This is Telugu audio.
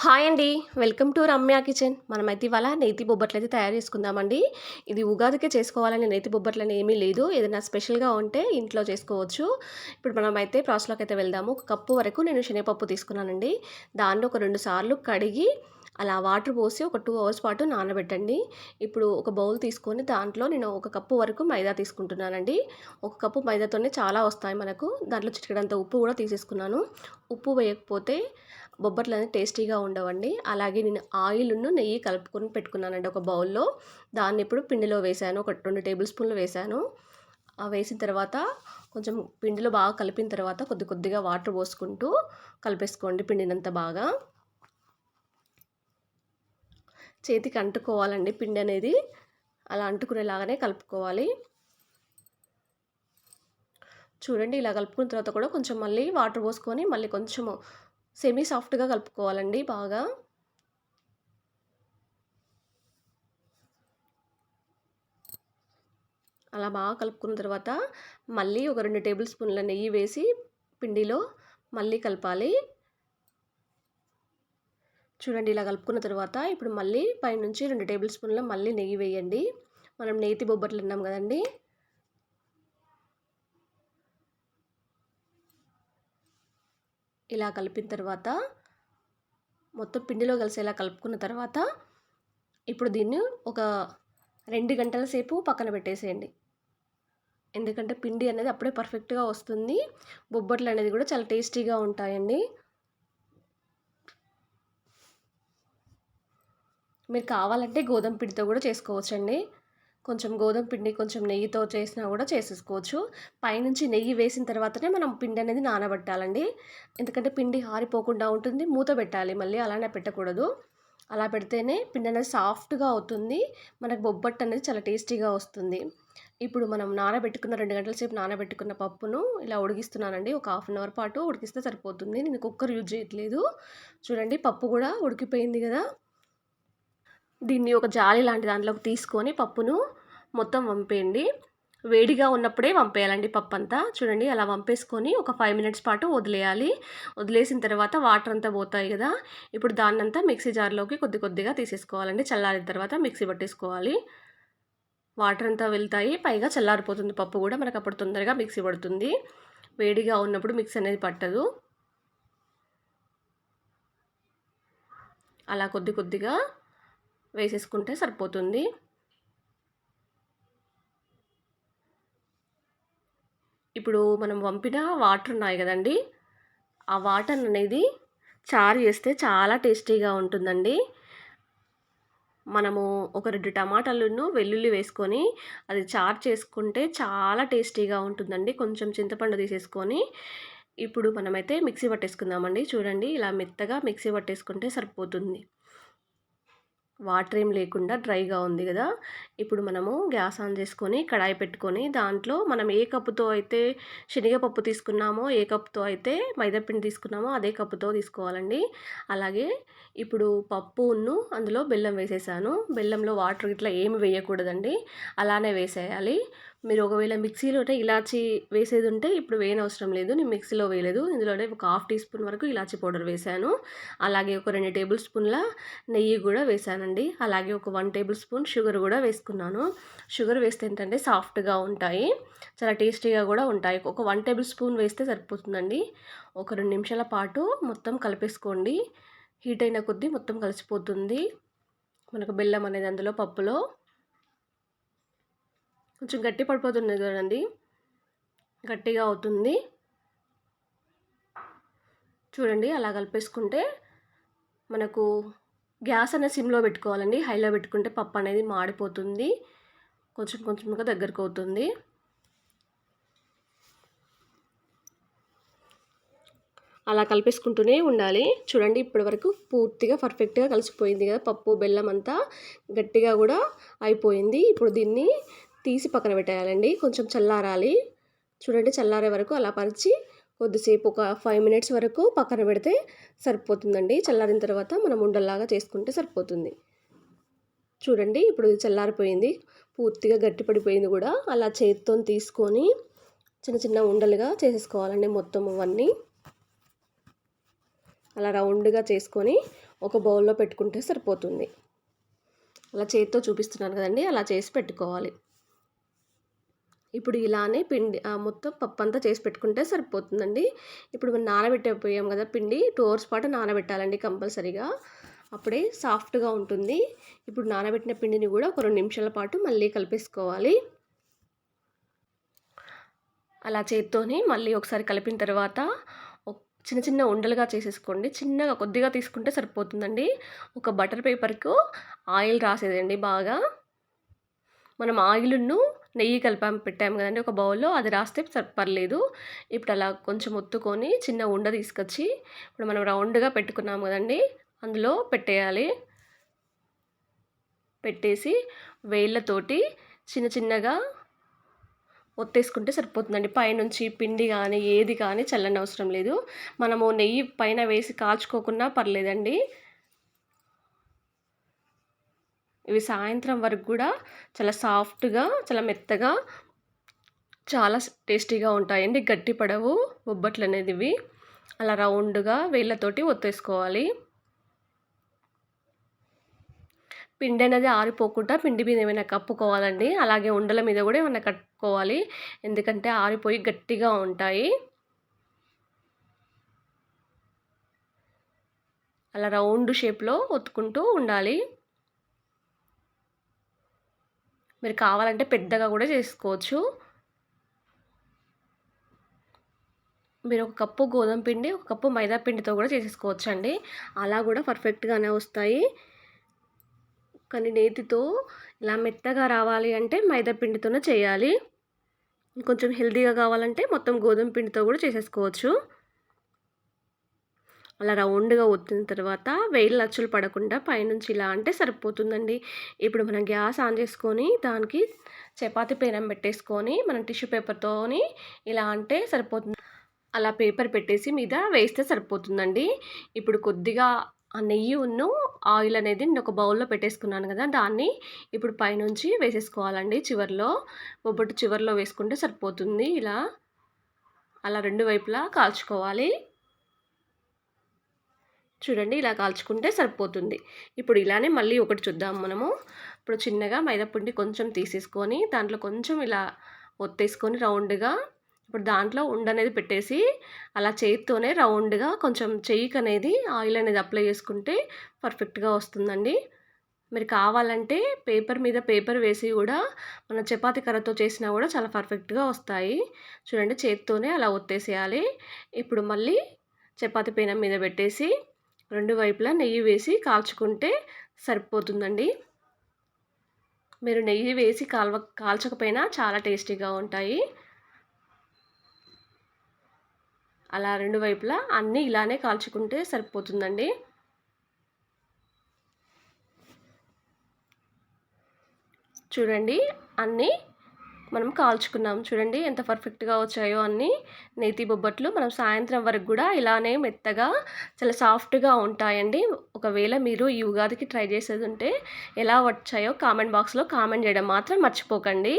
హాయ్ అండి. Welcome to Ramya kitchen. మనమైతే ఇవాళ నేతి బొబ్బట్లు అయితే తయారు చేసుకుందామండి. ఇది ఉగాదికే చేసుకోవాలని నేతి బొబ్బట్లు అని ఏమీ లేదు. ఏదైనా స్పెషల్గా ఉంటే ఇంట్లో చేసుకోవచ్చు. ఇప్పుడు మనమైతే ప్రాసెస్లోకి అయితే వెళ్దాము. ఒక కప్పు వరకు నేను శనగపప్పు తీసుకున్నానండి. దాంట్లో ఒక రెండు సార్లు కడిగి అలా వాటర్ పోసి ఒక టూ అవర్స్ పాటు నానబెట్టండి. ఇప్పుడు ఒక బౌల్ తీసుకొని దాంట్లో నేను ఒక కప్పు వరకు మైదా తీసుకుంటున్నానండి. ఒక కప్పు మైదాతోనే చాలా వస్తాయి మనకు. దాంట్లో చిటికడంత ఉప్పు కూడా తీసేసుకున్నాను. ఉప్పు వేయకపోతే బొబ్బట్లు అనేది టేస్టీగా ఉండవండి. అలాగే నేను ఆయిల్ను నెయ్యి కలుపుకొని పెట్టుకున్నానండి ఒక బౌల్లో. దాన్ని ఇప్పుడు పిండిలో వేసాను. ఒక రెండు టేబుల్ స్పూన్లు వేసాను. వేసిన తర్వాత కొంచెం పిండిలో బాగా కలిపిన తర్వాత కొద్ది కొద్దిగా వాటర్ పోసుకుంటూ కలిపేసుకోండి పిండినంత బాగా. చేతికి అంటుకోవాలండి పిండి అనేది. అలా అంటుకునేలాగానే కలుపుకోవాలి. చూడండి ఇలా కలుపుకున్న తర్వాత కూడా కొంచెం మళ్ళీ వాటర్ పోసుకొని మళ్ళీ కొంచెము సెమీ సాఫ్ట్గా కలుపుకోవాలండి బాగా. అలా బాగా కలుపుకున్న తర్వాత మళ్ళీ ఒక రెండు టేబుల్ స్పూన్ల నెయ్యి వేసి పిండిలో మళ్ళీ కలపాలి. చూడండి ఇలా కలుపుకున్న తర్వాత ఇప్పుడు మళ్ళీ పైనుంచి రెండు టేబుల్ స్పూన్ల మళ్ళీ నెయ్యి వేయండి. మనం నేతి బొబ్బట్లు అన్నాం కదండి. ఇలా కలిపిన తర్వాత మొత్తం పిండిలో కలిసేలా కలుపుకున్న తర్వాత ఇప్పుడు దీన్ని ఒక రెండు గంటల సేపు పక్కన పెట్టేసేయండి. ఎందుకంటే పిండి అనేది అప్పుడే పర్ఫెక్ట్గా వస్తుంది. బొబ్బట్లు అనేది కూడా చాలా టేస్టీగా ఉంటాయండి. మీరు కావాలంటే గోధుమ పిండితో కూడా చేసుకోవచ్చండి. కొంచెం గోధుమ పిండి కొంచెం నెయ్యితో చేసినా కూడా చేసేసుకోవచ్చు. పైనుంచి నెయ్యి వేసిన తర్వాతనే మనం పిండి అనేది నానబెట్టాలండి. ఎందుకంటే పిండి ఆరిపోకుండా ఉంటుంది మూత పెట్టాలి మళ్ళీ అలానే పెట్టకూడదు. అలా పెడితేనే పిండి అనేది సాఫ్ట్గా అవుతుంది మనకు బొబ్బట్టు అనేది చాలా టేస్టీగా వస్తుంది. ఇప్పుడు మనం నానబెట్టుకున్న రెండు గంటల సేపు నానబెట్టుకున్న పప్పును ఇలా ఉడికిస్తున్నానండి. ఒక హాఫ్ అన్ అవర్ పాటు ఉడికిస్తే సరిపోతుంది. నేను కుక్కర్ యూజ్ చేయట్లేదు. చూడండి పప్పు కూడా ఉడికిపోయింది కదా. దీన్ని ఒక జాలి లాంటి దాంట్లోకి తీసుకొని పప్పును మొత్తం వంపేయండి. వేడిగా ఉన్నప్పుడే వంపేయాలండి పప్పు అంతా చూడండి అలా వంపేసుకొని ఒక ఫైవ్ మినిట్స్ పాటు వదిలేయాలి. వదిలేసిన తర్వాత వాటర్ అంతా పోతాయి కదా. ఇప్పుడు దాన్నంతా మిక్సీ జార్లోకి కొద్ది కొద్దిగా తీసేసుకోవాలండి. చల్లారిన తర్వాత మిక్సీ పట్టేసుకోవాలి. వాటర్ అంతా వెళ్తాయి. పైగా చల్లారిపోతుంది పప్పు కూడా. మనకు అప్పుడు తొందరగా మిక్సీ పడుతుంది. వేడిగా ఉన్నప్పుడు మిక్సీ అనేది పట్టదు. అలా కొద్ది కొద్దిగా వేసేసుకుంటే సరిపోతుంది. ఇప్పుడు మనం పంపిన వాటర్ ఉన్నాయి కదండి ఆ వాటర్ అనేది చారు చేస్తే చాలా టేస్టీగా ఉంటుందండి. మనము ఒక రెండు టమాటాలను వెల్లుల్లి వేసుకొని అది చారు చేసుకుంటే చాలా టేస్టీగా ఉంటుందండి. కొంచెం చింతపండు తీసేసుకొని ఇప్పుడు మనమైతే మిక్సీ పట్టేసుకుందామండి. చూడండి ఇలా మెత్తగా మిక్సీ పట్టేసుకుంటే సరిపోతుంది. వాటర్ ఏం లేకుండా డ్రైగా ఉంది కదా. ఇప్పుడు మనము గ్యాస్ ఆన్ చేసుకొని కడాయి పెట్టుకొని దాంట్లో మనం ఏ కప్పుతో అయితే శనగపప్పు తీసుకున్నామో ఏ కప్పుతో అయితే మైదాపిండి తీసుకున్నామో అదే కప్పుతో తీసుకోవాలండి. అలాగే ఇప్పుడు పప్పును అందులో బెల్లం వేసేసాను. బెల్లంలో వాటర్ ఇట్లా ఏమి వేయకూడదండి. అలానే వేసేయాలి. మీరు ఒకవేళ మిక్సీలోనే ఇలాచి వేసేది ఉంటే ఇప్పుడు వేయనవసరం లేదు. నేను మిక్సీలో వేయలేదు. ఇందులోనే ఒక హాఫ్ టీ స్పూన్ వరకు ఇలాచి పౌడర్ వేశాను అలాగే ఒక రెండు టేబుల్ స్పూన్ల నెయ్యి కూడా వేసానండి. అలాగే ఒక వన్ టేబుల్ స్పూన్ షుగర్ కూడా వేసుకున్నాను. షుగర్ వేస్తే ఏంటంటే సాఫ్ట్గా ఉంటాయి. చాలా టేస్టీగా కూడా ఉంటాయి. ఒక వన్ టేబుల్ స్పూన్ వేస్తే సరిపోతుందండి. ఒక రెండు నిమిషాల పాటు మొత్తం కలిపేసుకోండి. హీట్ అయిన కొద్దీ మొత్తం కలిసిపోతుంది. మనకు బెల్లం అనేది అందులో పప్పులో కొంచెం గట్టి పడిపోతుంది కదండి గట్టిగా అవుతుంది. చూడండి అలా కలిపేసుకుంటే మనకు గ్యాస్ అనేది సిమ్లో పెట్టుకోవాలండి. హైలో పెట్టుకుంటే పప్పు అనేది మాడిపోతుంది. కొంచెం కొంచెంగా దగ్గరకు అవుతుంది. అలా కలిపేసుకుంటూనే ఉండాలి. చూడండి ఇప్పటి వరకు పూర్తిగా పర్ఫెక్ట్గా కలిసిపోయింది కదా పప్పు బెల్లం అంతా. గట్టిగా కూడా అయిపోయింది. ఇప్పుడు దీన్ని తీసి పక్కన పెట్టేయాలండి. కొంచెం చల్లారాలి. చూడండి చల్లారే వరకు అలా పరిచి కొద్దిసేపు ఒక ఫైవ్ మినిట్స్ వరకు పక్కన పెడితే సరిపోతుందండి. చల్లారిన తర్వాత మనం ఉండల్లాగా చేసుకుంటే సరిపోతుంది. చూడండి ఇప్పుడు చల్లారిపోయింది. పూర్తిగా గట్టిపడిపోయింది కూడా. అలా చేతితో తీసుకొని చిన్న చిన్న ఉండలుగా చేసేసుకోవాలండి మొత్తం అవన్నీ. అలా రౌండ్గా చేసుకొని ఒక బౌల్లో పెట్టుకుంటే సరిపోతుంది. అలా చేతితో చూపిస్తున్నాను కదండి. అలా చేసి పెట్టుకోవాలి. ఇప్పుడు ఇలానే పిండి మొత్తం పప్పు అంతా చేసి పెట్టుకుంటే సరిపోతుందండి. ఇప్పుడు మనం నానబెట్టేపోయాం కదా పిండి టూ అవర్స్ పాటు నానబెట్టాలండి కంపల్సరీగా. అప్పుడే సాఫ్ట్గా ఉంటుంది. ఇప్పుడు నానబెట్టిన పిండిని కూడా ఒక రెండు నిమిషాల పాటు మళ్ళీ కలిపేసుకోవాలి. అలా చేత్తోని మళ్ళీ ఒకసారి కలిపిన తర్వాత చిన్న చిన్న ఉండలుగా చేసేసుకోండి. చిన్నగా కొద్దిగా తీసుకుంటే సరిపోతుందండి. ఒక బటర్ పేపర్కు ఆయిల్ రాసేదండి బాగా. మనం ఆయిల్ను నెయ్యి కలిపాము పెట్టాము కదండి ఒక బౌల్లో అది రాస్తే పర్లేదు. ఇప్పుడు అలా కొంచెం ఒత్తుకొని చిన్న ఉండ తీసుకొచ్చి ఇప్పుడు మనం రౌండ్గా పెట్టుకున్నాము కదండి అందులో పెట్టేయాలి. పెట్టేసి వేళ్ళతోటి చిన్న చిన్నగా ఒత్తేసుకుంటే సరిపోతుందండి. పైనుంచి పిండి కానీ ఏది కానీ చల్లని అవసరం లేదు. మనము నెయ్యి పైన వేసి కాల్చుకోకుండా పర్లేదండి. ఇవి సాయంత్రం వరకు కూడా చాలా సాఫ్ట్గా చాలా మెత్తగా చాలా టేస్టీగా ఉంటాయండి గట్టి పడవు బొబ్బట్లు అనేది ఇవి అలా రౌండ్గా వేళ్ళతోటి ఒత్తేసుకోవాలి. పిండి అనేది ఆరిపోకుండా పిండి మీద ఏమైనా కప్పుకోవాలండి. అలాగే ఉండల మీద కూడా ఏమైనా కట్టుకోవాలి. ఎందుకంటే ఆరిపోయి గట్టిగా ఉంటాయి. అలా రౌండ్ షేప్లో ఒత్తుకుంటూ ఉండాలి. మీరు కావాలంటే పెద్దగా కూడా చేసుకోవచ్చు. మీరు ఒక కప్పు గోధుమ పిండి ఒక కప్పు మైదా పిండితో కూడా చేసేసుకోవచ్చు అండి అలా కూడా పర్ఫెక్ట్గానే వస్తాయి. కానీ నేతితో ఇలా మెత్తగా రావాలి అంటే మైదా పిండితోనే చేయాలి. కొంచెం హెల్తీగా కావాలంటే మొత్తం గోధుమ పిండితో కూడా చేసేసుకోవచ్చు. అలా రౌండ్గా ఒత్తిన తర్వాత వేలు అచ్చులు పడకుండా పైనుంచి ఇలా అంటే సరిపోతుందండి. ఇప్పుడు మనం గ్యాస్ ఆన్ చేసుకొని దానికి చపాతి పేనం పెట్టేసుకొని మనం టిష్యూ పేపర్తోని ఇలా అంటే సరిపోతుంది. అలా పేపర్ పెట్టేసి మీద వేస్తే సరిపోతుందండి. ఇప్పుడు కొద్దిగా ఆ నెయ్యి ఉన్ను ఆయిల్ అనేది నేను ఒక బౌల్లో పెట్టేసుకున్నాను కదా దాన్ని ఇప్పుడు పైనుంచి వేసేసుకోవాలండి. చివరిలో బొబ్బట్టు చివరిలో వేసుకుంటే సరిపోతుంది. ఇలా అలా రెండు వైపులా కాల్చుకోవాలి. చూడండి ఇలా కాల్చుకుంటే సరిపోతుంది. ఇప్పుడు ఇలానే మళ్ళీ ఒకటి చూద్దాం మనము. ఇప్పుడు చిన్నగా మైదాపిండి కొంచెం తీసేసుకొని దాంట్లో కొంచెం ఇలా ఒత్తేసుకొని రౌండ్గా ఇప్పుడు దాంట్లో ఉండ అనేది పెట్టేసి అలా చేతితోనే రౌండ్గా కొంచెం చెయ్యికి అనేది ఆయిల్ అనేది అప్లై చేసుకుంటే పర్ఫెక్ట్గా వస్తుందండి. మీరు కావాలంటే పేపర్ మీద పేపర్ వేసి కూడా మన చపాతి కర్రతో చేసినా కూడా చాలా పర్ఫెక్ట్గా వస్తాయి. చూడండి చేతితోనే అలా ఒత్తేసేయాలి. ఇప్పుడు మళ్ళీ చపాతి పేనం మీద పెట్టేసి రెండు వైపులా నెయ్యి వేసి కాల్చుకుంటే సరిపోతుందండి. మీరు నెయ్యి వేసి కాల్వ కాల్చకపోయినా చాలా టేస్టీగా ఉంటాయి. అలా రెండు వైపులా అన్నీ ఇలానే కాల్చుకుంటే సరిపోతుందండి. చూడండి అన్నీ మనం కాల్చుకున్నాం. చూడండి ఎంత పర్ఫెక్ట్గా వచ్చాయో అన్నీ. నేతి బొబ్బట్లు మనం సాయంత్రం వరకు కూడా ఇలానే మెత్తగా చాలా సాఫ్ట్గా ఉంటాయండి. ఒకవేళ మీరు ఈ ఉగాదికి ట్రై చేసేది ఉంటే ఎలా వచ్చాయో కామెంట్ బాక్స్లో కామెంట్ చేయడం మాత్రం మర్చిపోకండి.